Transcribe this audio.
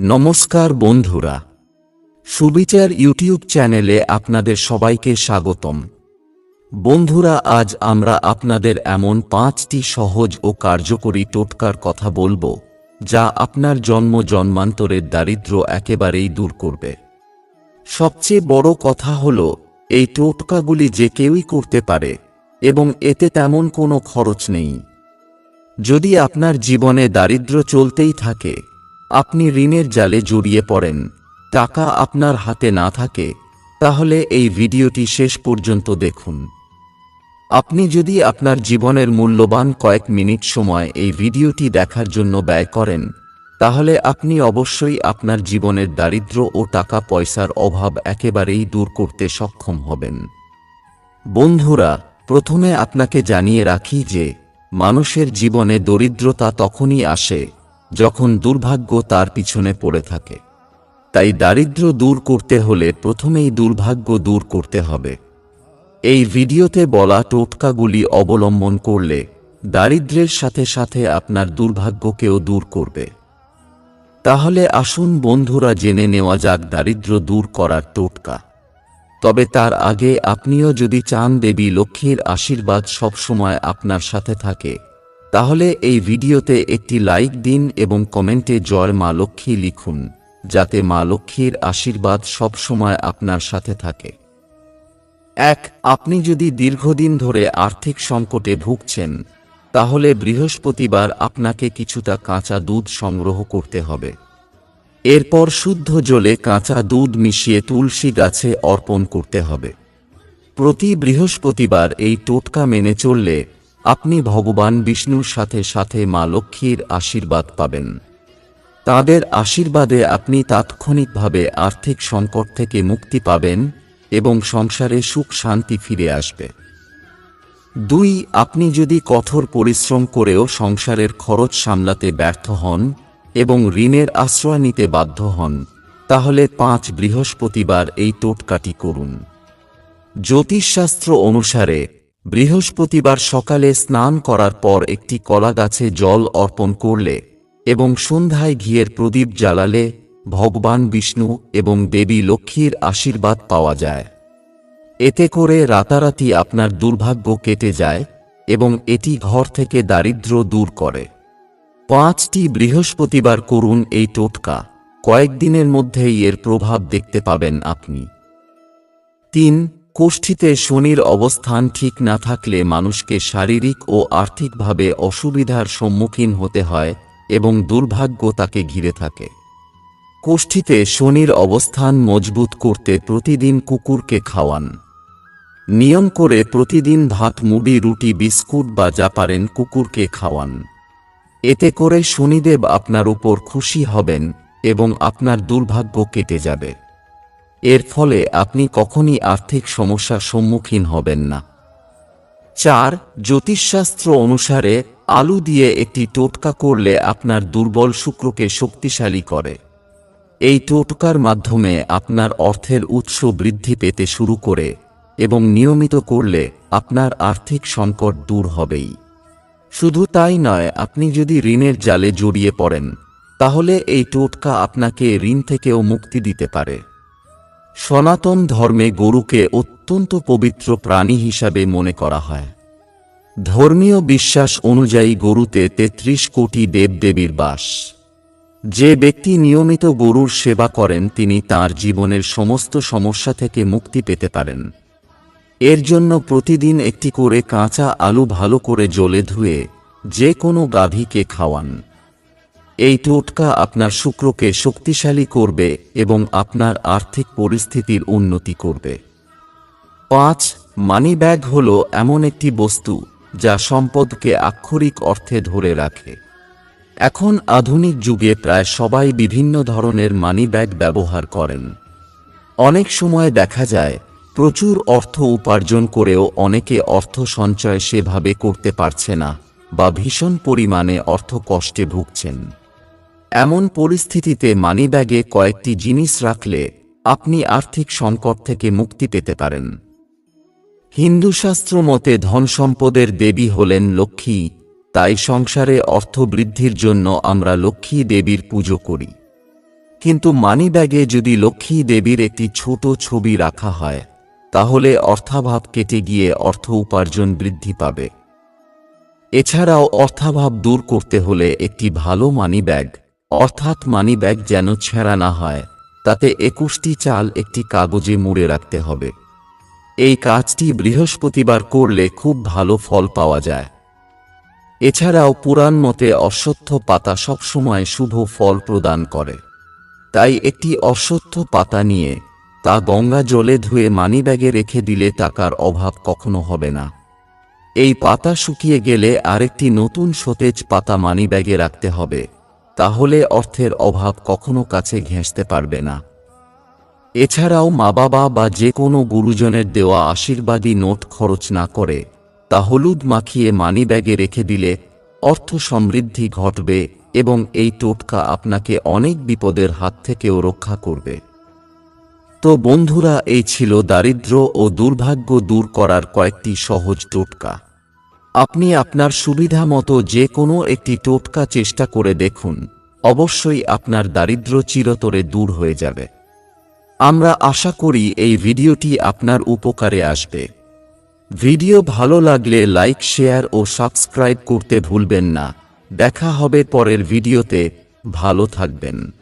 নমস্কার বন্ধুরা। সুবিচার ইউটিউব চ্যানেলে আপনাদের সবাইকে স্বাগতম। বন্ধুরা, আজ আমরা আপনাদের এমন পাঁচটি সহজ ও কার্যকরী টোটকার কথা বলব, যা আপনার জন্ম জন্মান্তরের দারিদ্র্য একেবারেই দূর করবে। সবচেয়ে বড় কথা হল, এই টোটকাগুলি যে কেউই করতে পারে, এবং এতে তেমন কোনো খরচ নেই। যদি আপনার জীবনে দারিদ্র্য চলতেই থাকে আপনি ঋণের জালে জড়িয়ে পড়েন। টাকা আপনার হাতে না থাকে, তাহলে এই ভিডিওটি শেষ পর্যন্ত দেখুন। আপনি যদি আপনার জীবনের মূল্যবান কয়েক মিনিট সময় এই ভিডিওটি দেখার জন্য ব্যয় করেন, তাহলে আপনি অবশ্যই আপনার জীবনের দারিদ্র্য ও টাকা পয়সার অভাব একেবারেই দূর করতে সক্ষম হবেন। বন্ধুরা, প্রথমে আপনাকে জানিয়ে রাখি যে, মানুষের জীবনে দরিদ্রতা তখনই আসে যখন দুর্ভাগ্য তার পিছনে পড়ে থাকে। তাই দারিদ্র্য দূর করতে হলে প্রথমেই দুর্ভাগ্য দূর করতে হবে। এই ভিডিওতে বলা টোটকাগুলি অবলম্বন করলে দারিদ্র্যের সাথে সাথে আপনার দুর্ভাগ্যকেও দূর করবে। তাহলে আসুন বন্ধুরা জেনে নেওয়া যাক দারিদ্র্য দূর করার টোটকা। তবে তার আগে আপনিও যদি চান দেবী লক্ষ্মীর আশীর্বাদ সবসময় আপনার সাথে থাকে তাহলে এই ভিডিওতে একটি লাইক দিন এবং কমেন্টে জয় মা লক্ষ্মী লিখুন, যাতে মা লক্ষ্মীর আশীর্বাদ সবসময় আপনার সাথে থাকে। এক, আপনি যদি দীর্ঘদিন ধরে আর্থিক সংকটে ভুগছেন, তাহলে বৃহস্পতিবার আপনাকে কিছুটা কাঁচা দুধ সংগ্রহ করতে হবে। এরপর শুদ্ধ জলে কাঁচা দুধ মিশিয়ে তুলসী গাছে অর্পণ করতে হবে। প্রতি বৃহস্পতিবার এই টোটকা মেনে চললে আপনি ভগবান বিষ্ণুর সাথে সাথে মা লক্ষ্মীর আশীর্বাদ পাবেন। তাদের আশীর্বাদে আপনি তাৎক্ষণিকভাবে আর্থিক সংকট থেকে মুক্তি পাবেন এবং সংসারে সুখ শান্তি ফিরে আসবে। দুই, আপনি যদি কঠোর পরিশ্রম করেও সংসারের খরচ সামলাতে ব্যর্থ হন এবং ঋণের আশ্রয় নিতে বাধ্য হন, তাহলে পাঁচ বৃহস্পতিবার এই টোটকাটি করুন। জ্যোতিষশাস্ত্র অনুসারে বৃহস্পতিবার সকালে স্নান করার পর একটি কলা গাছে জল অর্পণ করলে এবং সন্ধ্যায় ঘিয়ের প্রদীপ জ্বালালে ভগবান বিষ্ণু এবং দেবী লক্ষ্মীর আশীর্বাদ পাওয়া যায়। এতে করে রাতারাতি আপনার দুর্ভাগ্য কেটে যায় এবং এটি ঘর থেকে দারিদ্র্য দূর করে। পাঁচটি বৃহস্পতিবার করুন এই টোটকা, কয়েকদিনের মধ্যেই এর প্রভাব দেখতে পাবেন আপনি। তিন কোষ্ঠীতে শনির অবস্থান ঠিক না থাকলে মানুষকে শারীরিক ও আর্থিকভাবে অসুবিধার সম্মুখীন হতে হয় এবং দুর্ভাগ্য তাকে ঘিরে থাকে। কোষ্ঠীতে শনির অবস্থান মজবুত করতে প্রতিদিন কুকুরকে খাওয়ান। নিয়ম করে প্রতিদিন ভাত, মুড়ি, রুটি, বিস্কুট বা যা পারেন কুকুরকে খাওয়ান। এতে করে শনিদেব আপনার উপর খুশি হবেন এবং আপনার দুর্ভাগ্য কেটে যাবে। এর ফলে আপনি কখনই আর্থিক সমস্যার সম্মুখীন হবেন না। চার, জ্যোতিষশাস্ত্র অনুসারে আলু দিয়ে একটি টোটকা করলে আপনার দুর্বল শুক্রকে শক্তিশালী করে। এই টোটকার মাধ্যমে আপনার অর্থের উৎস বৃদ্ধি পেতে শুরু করে এবং নিয়মিত করলে আপনার আর্থিক সংকট দূর হবেই। শুধু তাই নয়, আপনি যদি ঋণের জালে জড়িয়ে পড়েন, তাহলে এই টোটকা আপনাকে ঋণ থেকেও মুক্তি দিতে পারে। সনাতন ধর্মে গরুকে অত্যন্ত পবিত্র প্রাণী হিসাবে মনে করা হয়। ধর্মীয় বিশ্বাস অনুযায়ী গরুতে তেত্রিশ কোটি দেবদেবীর বাস। যে ব্যক্তি নিয়মিত গরুর সেবা করেন, তিনি তার জীবনের সমস্ত সমস্যা থেকে মুক্তি পেতে পারেন। এর জন্য প্রতিদিন একটি করে কাঁচা আলু ভালো করে জলে ধুয়ে যে কোনো গাভীকে খাওয়ান। এই টোটকা আপনার শুক্রকে শক্তিশালী করবে এবং আপনার আর্থিক পরিস্থিতির উন্নতি করবে। পাঁচ মানি ব্যাগ হল এমন একটি বস্তু যা সম্পদকে আক্ষরিক অর্থে ধরে রাখে। এখন আধুনিক যুগে প্রায় সবাই বিভিন্ন ধরনের মানি ব্যাগ ব্যবহার করেন। অনেক সময় দেখা যায়, প্রচুর অর্থ উপার্জন করেও অনেকে অর্থ সঞ্চয় সেভাবে করতে পারছে না বা ভীষণ পরিমাণে অর্থ কষ্টে ভুগছেন। এমন পরিস্থিতিতে মানিব্যাগে কয়েকটি জিনিস রাখলে আপনি আর্থিক সংকট থেকে মুক্তি পেতে পারেন। হিন্দু শাস্ত্র মতে ধন সম্পদের দেবী হলেন লক্ষ্মী, তাই সংসারে অর্থ বৃদ্ধির জন্য আমরা লক্ষ্মী দেবীর পুজো করি। কিন্তু মানিব্যাগে যদি লক্ষ্মী দেবীর একটি ছোট ছবি রাখা হয়, তাহলে অর্থাভাব কেটে গিয়ে অর্থ উপার্জন বৃদ্ধি পাবে। এছাড়াও অর্থাভাব দূর করতে হলে একটি ভালো মানিব্যাগ অর্থাৎ মানিব্যাগ যেন ছেঁড়া না হয়, তাতে একুশটি চাল একটি কাগজে মুড়ে রাখতে হবে। এই কাজটি বৃহস্পতিবার করলে খুব ভালো ফল পাওয়া যায়। এছাড়াও পুরাণ মতে অশ্বত্থ পাতা সবসময় শুভ ফল প্রদান করে। তাই একটি অশ্বত্থ পাতা নিয়ে তা গঙ্গা জলে ধুয়ে মানিব্যাগে রেখে দিলে টাকার অভাব কখনো হবে না। এই পাতা শুকিয়ে গেলে আরেকটি নতুন সতেজ পাতা মানিব্যাগে রাখতে হবে। তাহলে অর্থের অভাব কখনো কাছে ঘেঁষতে পারবে না। এছাড়াও মা বাবা বা যে কোনো গুরুজনের দেওয়া আশীর্বাদী নোট খরচ না করে, তা হলুদ মাখিয়ে মানিব্যাগে রেখে দিলে অর্থ সমৃদ্ধি ঘটবে এবং এই টোটকা আপনাকে অনেক বিপদের হাত থেকেও রক্ষা করবে। তো বন্ধুরা, এই ছিল দারিদ্র্য ও দুর্ভাগ্য দূর করার কয়েকটি সহজ টোটকা। আপনি আপনার সুবিধা মতো যে কোনো একটি টোটকা চেষ্টা করে দেখুন। অবশ্যই আপনার দারিদ্র্য চিরতরে দূর হয়ে যাবে। আমরা আশা করি এই ভিডিওটি আপনার উপকারে আসবে। ভিডিও ভালো লাগলে লাইক, শেয়ার ও সাবস্ক্রাইব করতে ভুলবেন না। দেখা হবে পরের ভিডিওতে। ভালো থাকবেন।